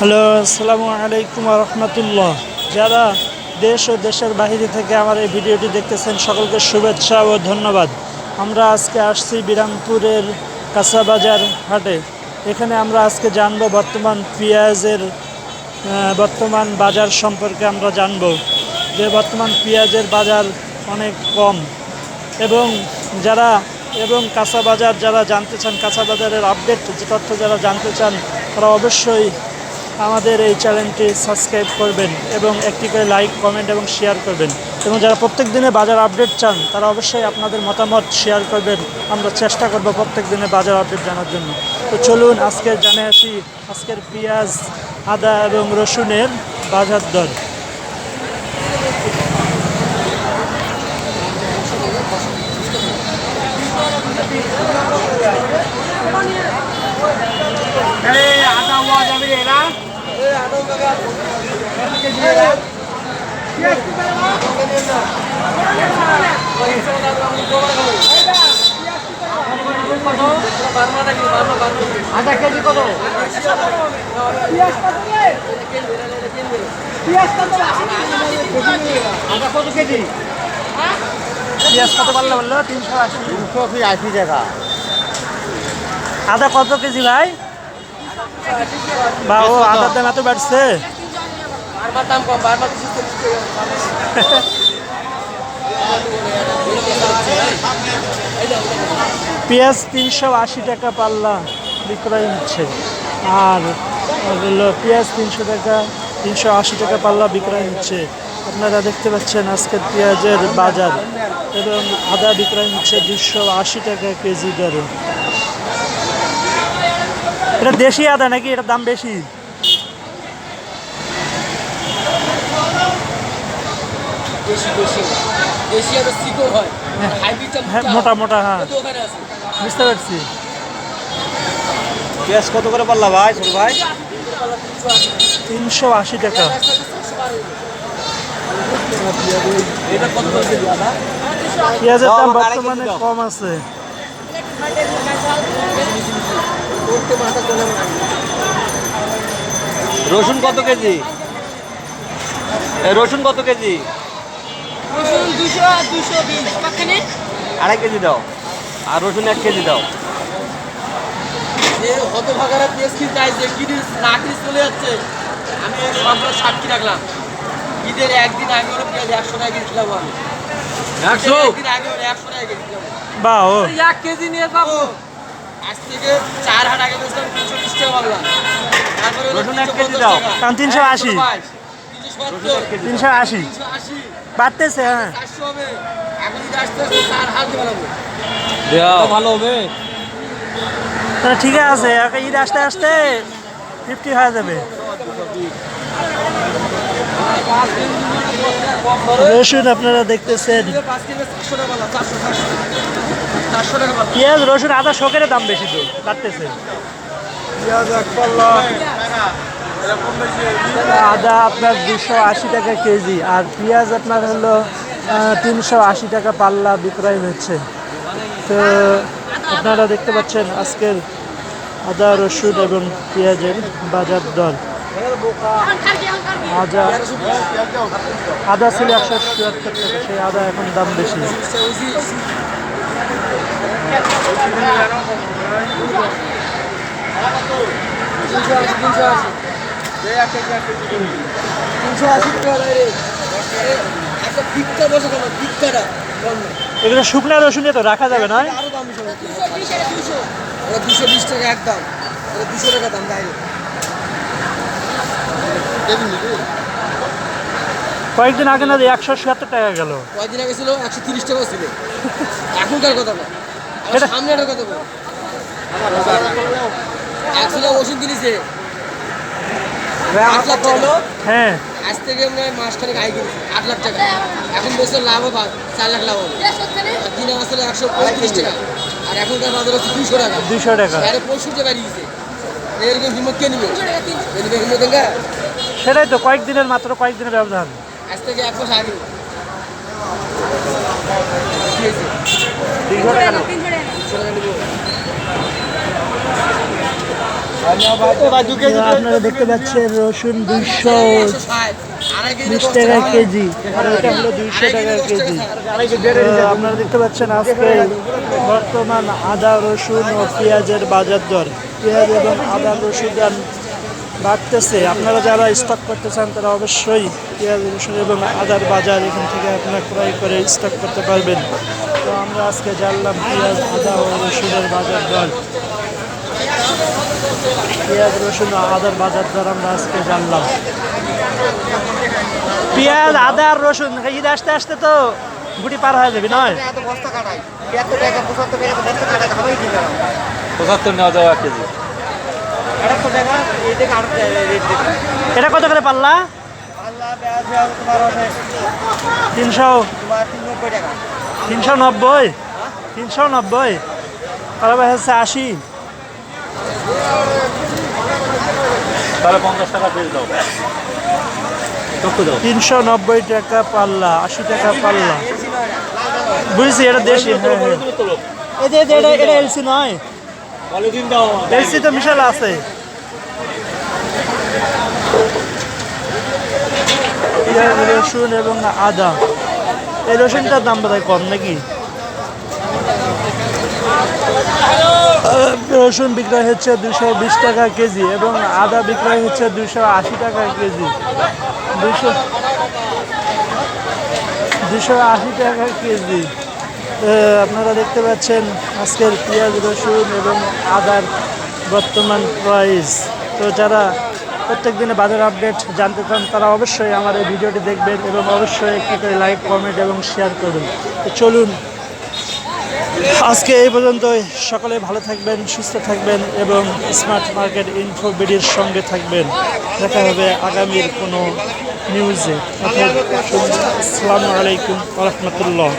Hello, আসসালামু আলাইকুম রহমতুল্লাহ। যারা দেশ ও দেশের বাইরে থেকে আমার এই ভিডিওটি দেখতেছেন, সকলকে শুভেচ্ছা ও ধন্যবাদ। আমরা আজকে আসছি বিরামপুরের কাঁচাবাজার হাটে। এখানে আমরা আজকে জানব বর্তমান পেঁয়াজের বর্তমান বাজার সম্পর্কে আমরা জানব যে বর্তমান পেঁয়াজের বাজার অনেক কম। এবং যারা, এবং কাঁচা বাজার যারা জানতে চান কাঁচা বাজারের আপডেট যে তথ্য যারা জানতে চান, তারা অবশ্যই আমাদের এই চ্যানেলটি সাবস্ক্রাইব করবেন এবং একটি করে লাইক, কমেন্ট এবং শেয়ার করবেন। এবং যারা প্রত্যেক দিনে বাজার আপডেট চান, তারা অবশ্যই আপনাদের মতামত শেয়ার করবেন। আমরা চেষ্টা করব প্রত্যেক দিনে বাজার আপডেট জানার জন্য। তো চলুন, আজকে জানে আসি, আজকের পেঁয়াজ, আদা এবং রসুনের বাজার দর। আধা কেজি কত? আধা কত কেজি? পেঁয়াজ কত পারলে বলল? তিনশো আশি। দুশো আশি টাকা? আদা কত কেজি ভাই? বা ও আদার দাম এত বাড়ছে। বারবার পেঁয়াজ তিনশো আশি টাকা পাল্লা বিক্রয় হচ্ছে। আর পেঁয়াজ তিনশো টাকা, তিনশো আশি টাকা পাল্লা বিক্রয় হচ্ছে। আপনারা দেখতে পাচ্ছেন আজকের পেঁয়াজের বাজার। এবং আদা বিক্রয় হচ্ছে দুশো আশি টাকা কেজি দরে। এটা দেশি আদা নাকি? এটার দাম বেশি? দেশি দেশি দেশি আর শিকড় হয়। হাইব্রিডটা হ্যাঁ মোটা মোটা হ্যাঁ। ওখানে আছে। বুঝতে পারছি। পেঁয়াজ কত করে পারলা ভাই ছোট ভাই? তিনশো আশি টাকা। এটা কত করে দিবি আদা পেঁয়াজের দাম বর্তমানে কম আছে। রসুন কত কেজি? রসুন কত কেজি রসুন দুশো আর দুশো বিশ কতখানি আড়াই কেজি দাও। আর রসুন এক কেজি দাও। যে হতভাগারা পেঁয়াজ কিনতে আসছে কিনে না চলে যাচ্ছে। আমি সবগুলো সাক্ষী রাখলাম। ঈদের একদিন আগে ওরা পেঁয়াজ একশো টাকা কিনছিলাম আমি। একশো? একদিন আগে ওরা একশো টাকা কিনছিলাম বা ও। এক কেজি নিয়ে যাব আজ থেকে চার হাট আগে বেচলাম তিনশো বিশ টাকা পাবলাম তারপরে রসুন এক কেজি দাও। টাকা। কারণ 380 তিনশো সত্তর। তিনশো আশি তিনশো আশি। বাড়তেছে হ্যাঁ। ভালো হবে। তাহলে ঠিক আছে ঈদ আসতে আসতে ফিফটি হয়ে যাবে। রসুন আপনারা দেখতেছেন। পেঁয়াজ রসুন আদা শোকের দাম বেশি তো বাড়তেছে। আদা আপনার দুশো আশি টাকা কেজি, আর পেঁয়াজ আপনার হলো তিনশো আশি টাকা পাল্লা বিক্রয় হচ্ছে। তো আপনারা দেখতে পাচ্ছেন আজকের আদা, রসুন এবং পেঁয়াজের বাজার দর। আদা আদা ছিল একশো চুয়াত্তর টাকা, সেই আদা এখন দাম বেশি। তিনশো আশি টাকা একটা ভিক্ষা বসে কেন ভিক্ষাটা এগুলো শুকনা রসুনে তো রাখা যাবে না আরও দাম ওরা দুশো বিশ টাকা একদম ওরা দুশো টাকা দাম কয়েকদিন আগে না একশো চুয়াত্তর টাকা গেল। কয়দিন আগে ছিল একশো তিরিশ টাকা ছিল এখনকার কথা না সেটা- সামনেটার কথা বল। ওষুধ কিনেছে। আট লাখ টাকা। হ্যাঁ। আজ থেকে আমরা মাসখানেক আয় কিনেছি আট লাখ টাকা। এখন বছর লাভ হবে চার লাখ লাভ হবে। তিন মাস হলে একশো পঁয়ত্রিশ টাকা। আর এখনকার বাজার হচ্ছে দুশো টাকা। দুশো টাকা। আরে পঁয়ষট্টি টাকা দিয়েছে। এরকম হিম্মত কে নিবে? কে নিবে হিম্মত সেটাই তো কয়েকদিনের মাত্র কয়েকদিনের ব্যবধান। আজ থেকে এক মাস আগে। দুইশো টাকা। দুশো টাকা নিবো আপনারা দেখতে পাচ্ছেন রসুন দুইশো বিশ টাকা কেজি। আর এটা হলো দুইশো টাকা কেজি আপনারা দেখতে পাচ্ছেন আজকে বর্তমান আদা রসুন ও পেঁয়াজের বাজার দর। পেঁয়াজ এবং আদা রসুন দাম বাড়তেছে। আপনারা যারা স্টক করতে চান তারা অবশ্যই পেঁয়াজ রসুন এবং আদার বাজার এখান থেকে আপনারা ক্রয় করে স্টক করতে পারবেন। তো আমরা আজকে জানলাম পেঁয়াজ আদা ও রসুনের বাজার দর। পেঁয়াজ রসুন আদার বাজার দর আমরা আজকে জানলাম। পেঁয়াজ আদা আর রসুন ঈদ আসতে আসতে তো গুটি পার হয়ে যাবে নয়? পঁচাত্তর নেওয়া যাওয়া এক কেজি। এটা কত করে পাল্লা? তিনশো তিনশো নব্বই। তিনশো নব্বই? কারও হচ্ছে আশি। তিনশো নব্বই টাকা পাল্লা, আশি টাকা পাল্লা। বুঝছি, এটা দেশি হ্যাঁ হ্যাঁ। এলসি নয়। এলসি তো মিশাল আছে। রসুন এবং আদা। এই রসুনটার দাম বোধহয় কম নাকি? রসুন বিক্রয় হচ্ছে দুশো বিশ টাকা কেজি এবং আদা বিক্রয় হচ্ছে দুশো আশি টাকা কেজি। দুশো দুশো আশি টাকা কেজি। আপনারা দেখতে পাচ্ছেন আজকের পেঁয়াজ, রসুন এবং আদার বর্তমান প্রাইস তো যারা প্রত্যেক দিনে বাজার আপডেট জানতে চান, তারা অবশ্যই আমার এই ভিডিওটি দেখবেন এবং অবশ্যই একটি করে লাইক কমেন্ট এবং শেয়ার করবেন তো চলুন আজকে এই পর্যন্তই। সকলে ভালো থাকবেন, সুস্থ থাকবেন এবং স্মার্ট মার্কেট ইনফো বিডির সঙ্গে থাকবেন। দেখা হবে আগামীর কোনো নিউজে আসসালামু আলাইকুম রহমতুল্লাহ।